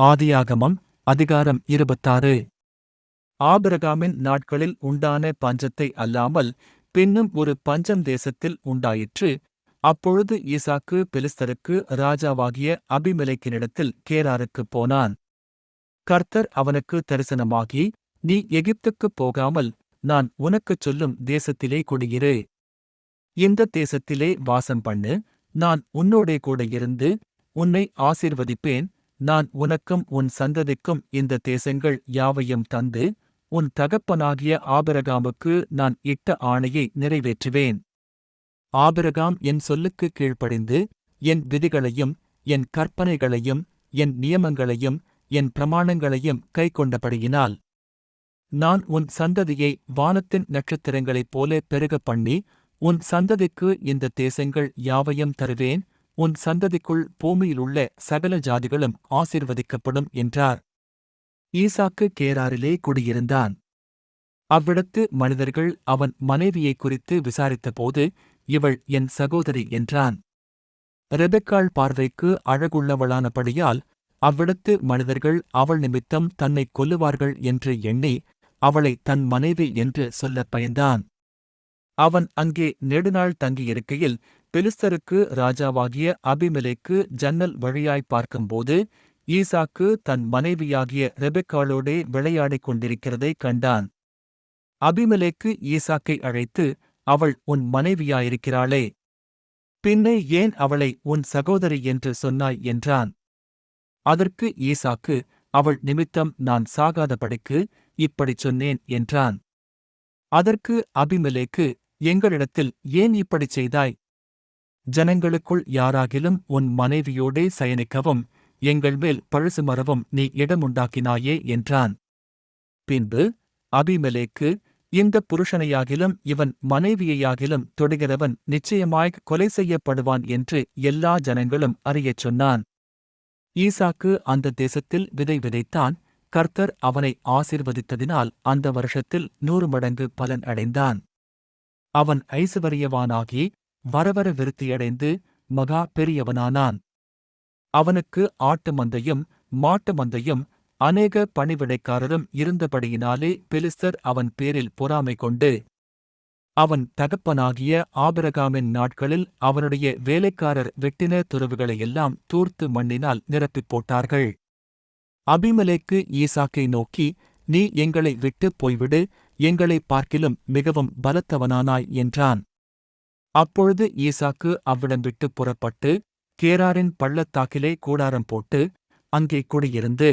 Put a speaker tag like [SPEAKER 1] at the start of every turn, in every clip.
[SPEAKER 1] ஆதியாகமம் அதிகாரம் இருபத்தாறு. ஆபிரகாமின் நாட்களில் உண்டான பஞ்சத்தை அல்லாமல் பின்னும் ஒரு பஞ்சம் தேசத்தில் உண்டாயிற்று. அப்பொழுது ஈசாக்கு பெலிஸ்தருக்கு ராஜாவாகிய அபிமலைக்கினிடத்தில் கேராருக்குப் போனான். கர்த்தர் அவனுக்கு தரிசனமாகி நீ எகிப்துக்குப் போகாமல் நான் உனக்குச் சொல்லும் தேசத்திலே குடியிரு. இந்த தேசத்திலே வாசம் பண்ணு. நான் உன்னோடே கூட இருந்து உன்னை ஆசீர்வதிப்பேன். நான் உனக்கும் உன் சந்ததிக்கும் இந்த தேசங்கள் யாவையும் தந்து உன் தகப்பனாகிய ஆபிரகாமுக்கு நான் இட்ட ஆணையை நிறைவேற்றுவேன். ஆபிரகாம் என் சொல்லுக்கு கீழ்ப்படிந்து என் விதிகளையும் என் கற்பனைகளையும் என் நியமங்களையும் என் பிரமாணங்களையும் கைக்கொண்டபடியினால் நான் உன் சந்ததியை வானத்தின் நட்சத்திரங்களைப் போல பெருகப் பண்ணி உன் சந்ததிக்கு இந்த தேசங்கள் யாவையும் தருவேன் உன் சந்ததிக்குள் பூமியிலுள்ள சகல ஜாதிகளும் ஆசிர்வதிக்கப்படும் என்றார். ஈசாக்கு கேராரிலே குடியிருந்தான். அவ்விடத்து மனிதர்கள் அவன் மனைவியைக் குறித்து விசாரித்தபோது இவள் என் சகோதரி என்றான். ரெபெக்காள் பார்வைக்கு அழகுள்ளவளானபடியால் அவ்விடத்து மனிதர்கள் அவள் நிமித்தம் தன்னைக் கொல்லுவார்கள் என்று எண்ணி அவளை தன் மனைவி என்று சொல்லப் பயந்தான். அவன் அங்கே நெடுநாள் தங்கியிருக்கையில் பெலிஸ்தருக்கு ராஜாவாகிய அபிமெலேக்கு ஜன்னல் வழியாய் பார்க்கும்போது ஈசாக்கு தன் மனைவியாகிய ரெபெக்காளோடே விளையாடிக் கொண்டிருக்கிறதைக் கண்டான். அபிமலேக்கு ஈசாக்கை அழைத்து அவள் உன் மனைவியாயிருக்கிறாளே. பின்னே ஏன் அவளை உன் சகோதரி என்று சொன்னாய்? என்றான். அதற்கு ஈசாக்கு அவள் நிமித்தம் நான் சாகாதபடிக்கு இப்படிச் சொன்னேன் என்றான். அதற்கு அபிமலேக்கு எங்களிடத்தில் ஏன் இப்படிச் செய்தாய்? ஜனங்களுக்குள் யாராகிலும் உன் மனைவியோடே சயனிக்கவும் எங்கள் மேல் பழுசு மரவும் நீ இடமுண்டாக்கினாயே என்றான். பின்பு அபிமலேக்கு இந்த புருஷனையாகிலும் இவன் மனைவியையாகிலும் தொடுகிறவன் நிச்சயமாய்க் கொலை செய்யப்படுவான் என்று எல்லா ஜனங்களும் அறியச் சொன்னான். ஈசாக்கு அந்த தேசத்தில் விதை விதைத்தான் கர்த்தர் அவனை ஆசிர்வதித்ததினால் அந்த வருஷத்தில் நூறு மடங்கு பலன் அடைந்தான். அவன் ஐசுவரியவானாகி வரவர விருத்தியடைந்து மகா பெரியவனானான். அவனுக்கு ஆட்டு மந்தையும் மாட்டு மந்தையும் அநேக பணிவிடைக்காரரும் இருந்தபடியினாலே பெலிஸ்தர் அவன் பேரில் பொறாமை கொண்டு அவன் தகப்பனாகிய ஆபிரகாமின் நாட்களில் அவனுடைய வேலைக்காரர் வெட்டின துறவுகளையெல்லாம் தூர்த்து மண்ணினால் நிரப்பிப் போட்டார்கள். அபிமலேக்கு ஈசாக்கை நோக்கி நீ எங்களை விட்டுப் போய்விடு எங்களைப் பார்க்கிலும் மிகவும் பலத்தவனானாய் என்றான். அப்பொழுது ஈசாக்கு அவ்விடம் விட்டு புறப்பட்டு கேராரின் பள்ளத்தாக்கிலே கூடாரம் போட்டு அங்கே குடியிருந்து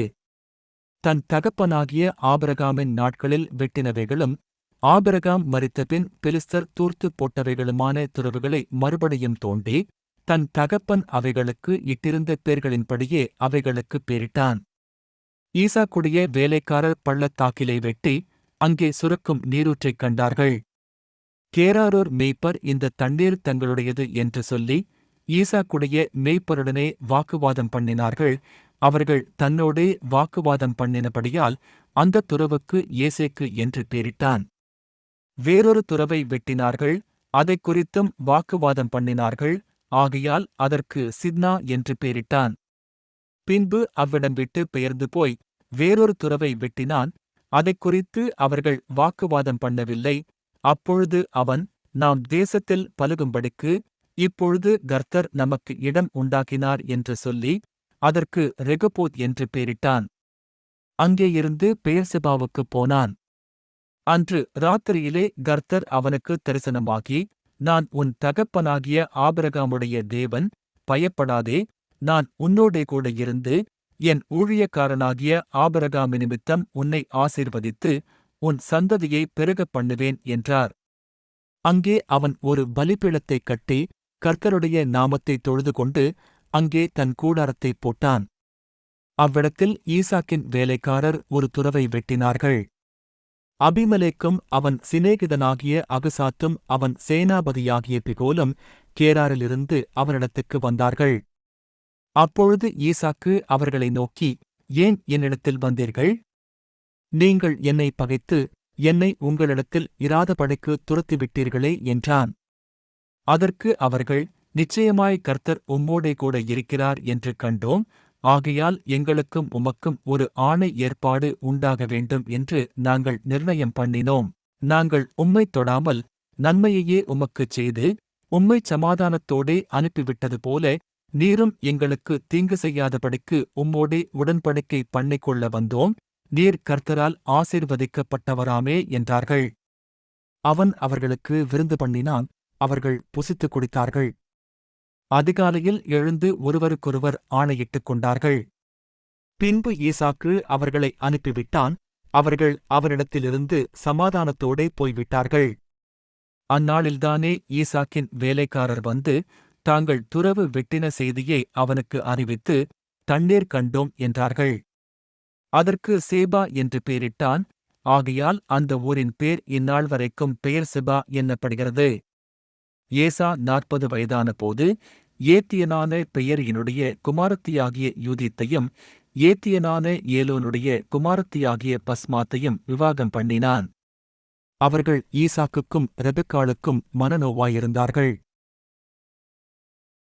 [SPEAKER 1] தன் தகப்பனாகிய ஆபரகாமின் நாட்களில் வெட்டினவைகளும் ஆபரகாம் மரித்தபின் பெலிஸ்தர் தூர்த்து போட்டவைகளுமான துறவுகளை மறுபடியும் தோண்டி தன் தகப்பன் அவைகளுக்கு இட்டிருந்த பேர்களின்படியே அவைகளுக்குப் பேரிட்டான். ஈசாக்குடைய வேலைக்காரர் பள்ளத்தாக்கிலே வெட்டி அங்கே சுரக்கும் நீரூற்றைக் கண்டார்கள். கேராரூர் மேய்ப்பர் இந்த தண்ணீர் தங்களுடையது என்று சொல்லி ஈசாக்குடைய மேய்ப்பருடனே வாக்குவாதம் பண்ணினார்கள். அவர்கள் தன்னோடே வாக்குவாதம் பண்ணினபடியால் அந்த துறவுக்கு ஏசேக்கு என்று பேரிட்டான். வேறொரு துறவை வெட்டினார்கள் அதைக் குறித்தும் வாக்குவாதம் பண்ணினார்கள் ஆகையால் அதற்கு சித்னா என்று பேரிட்டான். பின்பு அவ்விடம் விட்டு பெயர்ந்து போய் வேறொரு துறவை வெட்டினான் அதைக் குறித்து அவர்கள் வாக்குவாதம் பண்ணவில்லை அப்பொழுது அவன் நாம் தேசத்தில் பலுகும்படிக்கு இப்பொழுது கர்த்தர் நமக்கு இடம் உண்டாக்கினார் என்று சொல்லி அதற்கு ரெகபோத் என்று பெயரிட்டான். அங்கேயிருந்து பெயர்செபாவுக்குப் போனான். அன்று ராத்திரியிலே கர்த்தர் அவனுக்கு தரிசனமாகி நான் உன் தகப்பனாகிய ஆபிரகாமுடைய தேவன் பயப்படாதே நான் உன்னோடே கூட இருந்து என் ஊழியக்காரனாகிய ஆபரகாமி நிமித்தம் உன்னை ஆசீர்வதித்து உன் சந்ததியை பெருகப் பண்ணுவேன் என்றார். அங்கே அவன் ஒரு பலிபீடத்தைக் கட்டி கர்த்தருடைய நாமத்தை தொழுது கொண்டு அங்கே தன் கூடாரத்தைப் போட்டான். அவ்விடத்தில் ஈசாக்கின் வேலைக்காரர் ஒரு துறவை வெட்டினார்கள். அபிமலேக்கும் அவன் சிநேகிதனாகிய அகுசாத்தும் அவன் சேனாபதியாகிய பிகோலும் கேராரிலிருந்து அவனிடத்துக்கு வந்தார்கள். அப்பொழுது ஈசாக்கு அவர்களை நோக்கி ஏன் என்னிடத்தில் வந்தீர்கள்? நீங்கள் என்னை பகைத்து என்னை உங்களிடத்தில் இராதபடிக்கு துரத்திவிட்டீர்களே என்றான். அதற்கு அவர்கள் நிச்சயமாய் கர்த்தர் உம்மோடே கூட இருக்கிறார் என்று கண்டோம் ஆகையால் எங்களுக்கும் உமக்கும் ஒரு ஆணை ஏற்பாடு உண்டாக வேண்டும் என்று நாங்கள் நிர்ணயம் பண்ணினோம். நாங்கள் உம்மை தொடாமல் நன்மையையே உமக்குச் செய்து உம்மைச் சமாதானத்தோடே அனுப்பிவிட்டது போல நீரும் எங்களுக்கு தீங்கு செய்யாதபடிக்கு உம்மோடே உடன்படிக்கை பண்ணிக்கொள்ள வந்தோம். நீர் கர்த்தரால் ஆசீர்வதிக்கப்பட்டவராமே என்றார்கள். அவன் அவர்களுக்கு விருந்து பண்ணினான் அவர்கள் புசித்துக் குடித்தார்கள். அதிகாலையில் எழுந்து ஒருவருக்கொருவர் ஆணையிட்டுக் கொண்டார்கள். பின்பு ஈசாக்கு அவர்களை அனுப்பிவிட்டான் அவர்கள் அவரிடத்திலிருந்து சமாதானத்தோடே போய்விட்டார்கள். அந்நாளில்தானே ஈசாக்கின் வேலைக்காரர் வந்து தாங்கள் துறவு வெட்டின செய்தியை அவனுக்கு அறிவித்து தண்ணீர் கண்டோம் என்றார்கள். அதற்கு சேபா என்று பெயரிட்டான். ஆகையால் அந்த ஊரின் பேர் இந்நாள் வரைக்கும் பெயர் செபா என்னப்படுகிறது. ஏசா நாற்பது வயதான போது ஏத்தியனான பெயரியனுடைய குமாரத்தியாகிய யூதித்தையும் ஏத்தியனான ஏலோனுடைய குமாரத்தியாகிய பஸ்மாத்தையும் விவாகம் பண்ணினான். அவர்கள் ஈசாக்குக்கும் ரெபெக்காளுக்கும் மனநோவாயிருந்தார்கள்.